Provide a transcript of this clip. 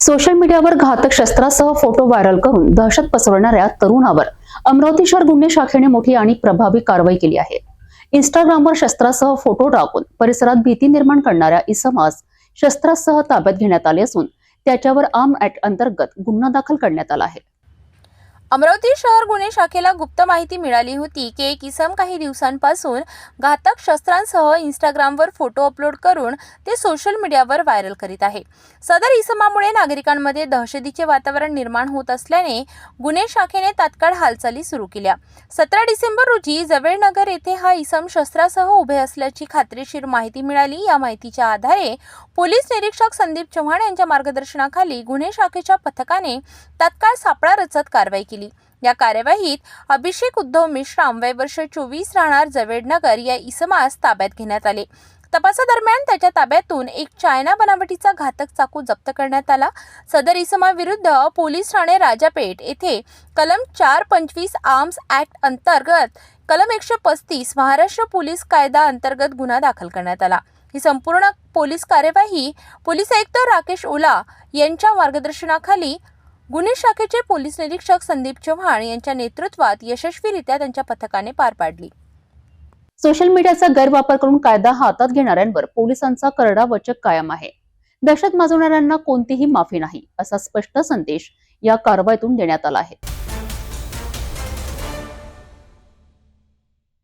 Social मीडियावर घातक शस्त्रासह photo viral करून दहशत पसरवणाऱ्या तरुणावर अमरावती शहर गुन्हे शाखेने मोठी आणि प्रभावी कारवाई केली आहे. इंस्टाग्रामवर शस्त्रासह फोटो टाकून परिसरात भीती निर्माण करणाऱ्या इसमास शस्त्रासह ताब्यात घेण्यात आले असून त्याच्यावर आर्म ऍक्ट अंतर्गत गुन्हा दाखल करण्यात आला आहे. अमरावती शहर गुन्हे शाखेला गुप्त माहिती मिळाली होती की एक इसम काही दिवसांपासून घातक शस्त्रांसह इंस्टाग्रामवर फोटो अपलोड करून ते सोशल मीडियावर व्हायरल करीत आहे. सदर इसमामुळे नागरिकांमध्ये दहशतीचे वातावरण निर्माण होत असल्याने गुन्हे शाखेने तात्काळ हालचाली सुरू केल्या. सतरा डिसेंबर रोजी जवेळनगर येथे हा इसम शस्त्रासह उभे असल्याची खात्रीशीर माहिती मिळाली. या माहितीच्या आधारे पोलीस निरीक्षक संदीप चव्हाण यांच्या मार्गदर्शनाखाली गुन्हे शाखेच्या पथकाने तात्काळ सापळा रचत कारवाई केली. या कार्यवाहीत अभिषेक उद्धव मिश्राम वय वर्ष चोवीस राहणार जवेडनगर या इसमास ताब्यात घेण्यात आले. तपासादरम्यान त्याच्या ताब्यातून एक चायना बनावटीचा घातक चाकू जप्त करण्यात आला. सदर इसमाविरुद्ध पोलीस ठाणे राजापेठ येथे कलम चार पंचवीस आर्म्स ॲक्ट अंतर्गत कलम एकशे पस्तीस महाराष्ट्र पोलीस कायदा अंतर्गत गुन्हा दाखल करण्यात आला. ही संपूर्ण पोलीस कार्यवाही पोलीस आयुक्त राकेश ओला यांच्या मार्गदर्शनाखाली गुन्हे शाखेचे पोलीस निरीक्षक संदीप चव्हाण यांच्या नेतृत्वात यशस्वीरित्या त्यांच्या पथकाने पार पाडली. सोशल मीडियाचा गैरवापर करून कायदा हातात घेणाऱ्यांवर पोलिसांचा करडा वचक कायम आहे. दहशत माजवणाऱ्यांना कोणतीही माफी नाही असा स्पष्ट संदेश या कारवाईतून देण्यात आला आहे.